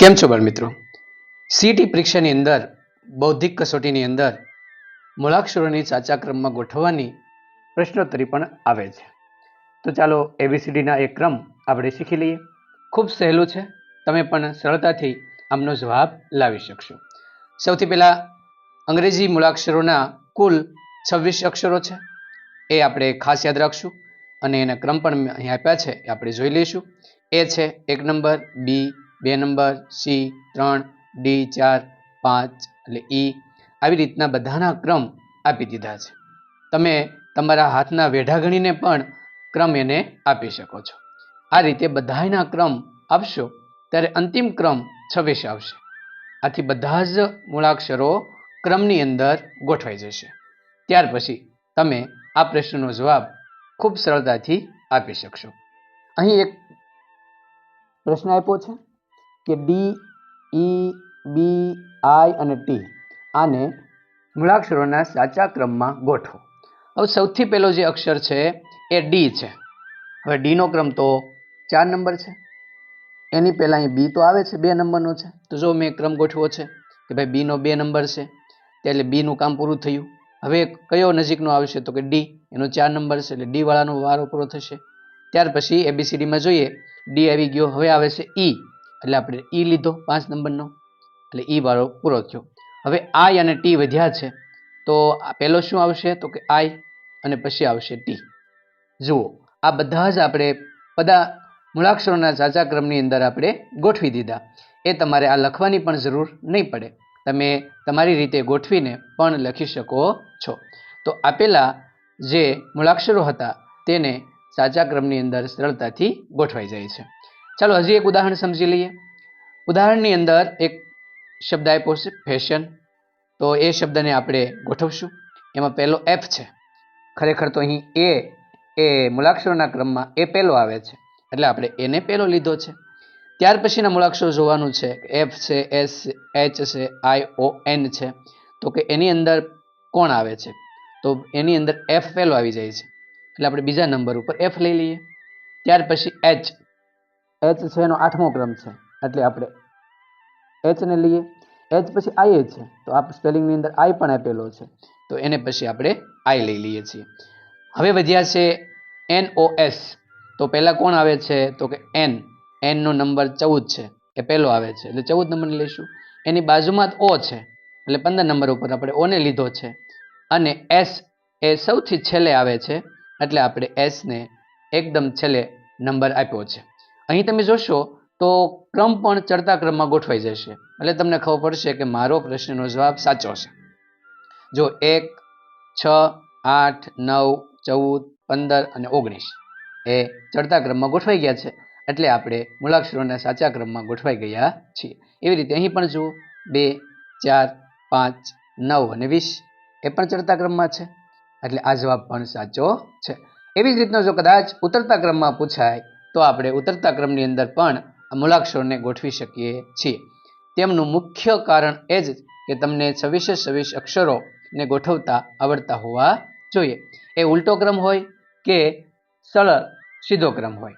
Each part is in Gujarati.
કેમ છો બાળમિત્રો? સીટી પરીક્ષાની અંદર, બૌદ્ધિક કસોટીની અંદર, મૂળાક્ષરોની સાચા ક્રમમાં ગોઠવવાની પ્રશ્નોત્તરી પણ આવે છે. તો ચાલો એબીસીડીના એક ક્રમ આપણે શીખી લઈએ. ખૂબ સહેલું છે. તમે પણ સરળતાથી આમનો જવાબ લાવી શકશો. સૌથી પહેલાં, અંગ્રેજી મૂળાક્ષરોના કુલ છવ્વીસ અક્ષરો છે. એ આપણે ખાસ યાદ રાખશું અને એના ક્રમ પણ અહીં આપ્યા છે. એ આપણે જોઈ લઈશું. એ છે એક નંબર, બી બે નંબર સી ત્રણ ડી ચાર, પાંચ એટલે ઈ આવી રીતના બધાના ક્રમ આપી દીધા છે. તમે તમારા હાથના વેઢા ગણીને પણ ક્રમ એને આપી શકો છો. આ રીતે બધાના ક્રમ આપશો ત્યારે અંતિમ ક્રમ છવ્વીસ આવશે. આથી બધા જ મૂળાક્ષરો ક્રમની અંદર ગોઠવાઈ જશે. ત્યાર પછી તમે આ પ્રશ્નનો જવાબ ખૂબ સરળતાથી આપી શકશો. અહીં એક પ્રશ્ન આપ્યો છે. કે ડી ઈ બી આઈ અને ટી આને મૂળાક્ષરોના સાચા ક્રમમાં ગોઠવો. હવે સૌથી પહેલો જે અક્ષર છે એ ડી છે. હવે ડીનો ક્રમ તો ચાર નંબર છે. એની પહેલાં અહીં બી તો આવે છે, બે નંબરનો છે. તો જો મેં ક્રમ ગોઠવો છે કે ભાઈ બીનો બે નંબર છે એટલે બીનું કામ પૂરું થયું. હવે કયો નજીકનો આવશે તો કે ડી એનો ચાર નંબર છે, એટલે ડી વારો પૂરો થશે. ત્યાર પછી એબીસીડીમાં જોઈએ. ડી આવી ગયો, હવે આવે છે ઈ એટલે આપણે ઈ લીધો, પાંચ નંબરનો. એટલે ઈ વાળો પૂરો થયો. હવે આઈ અને ટી વધ્યા છે, તો પહેલો શું આવશે? તો કે આઈ અને પછી આવશે ટી જુઓ, આ બધા જ આપણે બધા મૂળાક્ષરોના સાચા ક્રમની અંદર આપણે ગોઠવી દીધા. એ તમારે આ લખવાની પણ જરૂર નહીં પડે. તમે તમારી રીતે ગોઠવીને પણ લખી શકો છો. તો આપેલા જે મૂળાક્ષરો હતા, તેને સાચા ક્રમની અંદર સરળતાથી ગોઠવાઈ જાય છે. ચાલો હજી એક ઉદાહરણ સમજી લઈએ. ઉદાહરણની અંદર એક શબ્દ આપ્યો છે ફેશન તો એ શબ્દને આપણે ગોઠવશું. એમાં પહેલો એફ છે. ખરેખર તો અહીં એ એ મૂળાક્ષરોના ક્રમમાં એ પહેલો આવે છે. એટલે આપણે એને પહેલો લીધો છે. ત્યાર પછીના મૂળાક્ષરો જોવાનું છે એફ છે એસ એચ છે આઈ ઓ એન છે. તો કે એની અંદર કોણ આવે છે? તો એની અંદર એફ પહેલો આવી જાય છે. એટલે આપણે બીજા નંબર ઉપર એફ લઈ લઈએ. ત્યાર પછી એચ એચ છે એનો આઠમો ક્રમ છે. એટલે આપણે એચને લઈએ. એચ પછી આઈ છે. તો આ સ્પેલિંગની અંદર આઈ પણ આપેલો છે. તો એને પછી આપણે આઈ લઈ લઈએ છીએ. હવે વધ્યા છે એન ઓ એસ તો પહેલાં કોણ આવે છે? તો કે એન એનનો નંબર ચૌદ છે, એ પહેલો આવે છે. એટલે ચૌદ નંબર લઈશું. એની બાજુમાં જ ઓ છે. એટલે પંદર નંબર ઉપર આપણે ઓને લીધો છે. અને એસ એ સૌથી છેલ્લે આવે છે. એટલે આપણે એસને એકદમ છેલ્લે નંબર આપ્યો છે. અહીં તમે જોશો તો ક્રમ પણ ચડતા ક્રમમાં ગોઠવાઈ જશે. એટલે તમને ખબર પડશે કે મારો પ્રશ્નનો જવાબ સાચો છે. જો એક, છ, આઠ, નવ, ચૌદ, પંદર અને ઓગણીસ એ ચડતા ક્રમમાં ગોઠવાઈ ગયા છે. એટલે આપણે મૂળાક્ષરોના સાચા ક્રમમાં ગોઠવાઈ ગયા છીએ. એવી રીતે અહીં પણ જુઓ. બે, ચાર, પાંચ, નવ અને વીસ એ પણ ચડતા ક્રમમાં છે. એટલે આ જવાબ પણ સાચો છે. એવી જ રીતનો જો કદાચ ઉતરતા ક્રમમાં પૂછાય તો આપણે ઉતરતા ક્રમની અંદર પણ આ મૂળાક્ષરોને ગોઠવી શકીએ છીએ. તેમનું મુખ્ય કારણ એ જ કે તમને છવ્વીસે છવ્વીસ અક્ષરોને ગોઠવતા આવડતા હોવા જોઈએ. એ ઉલટો ક્રમ હોય કે સરળ સીધો ક્રમ હોય.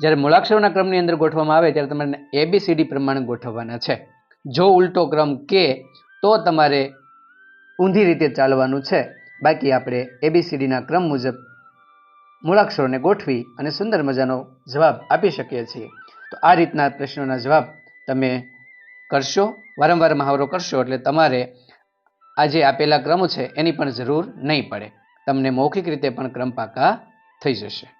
જ્યારે મૂળાક્ષરોના ક્રમની અંદર ગોઠવવામાં આવે ત્યારે તમારે એબીસીડી પ્રમાણે ગોઠવવાના છે. જો ઉલટો ક્રમ કે તો તમારે ઊંધી રીતે ચાલવાનું છે. બાકી આપણે એબીસીડીના ક્રમ મુજબ મૂળાક્ષરોને ગોઠવી અને સુંદર મજાનો જવાબ આપી શકીએ છીએ. તો આ રીતના પ્રશ્નોના જવાબ તમે કરશો, વારંવાર મહાવરો કરશો એટલે તમારે આ જે આપેલા ક્રમો છે એની પણ જરૂર નહીં પડે. તમને મૌખિક રીતે પણ ક્રમ પાકા થઈ જશે.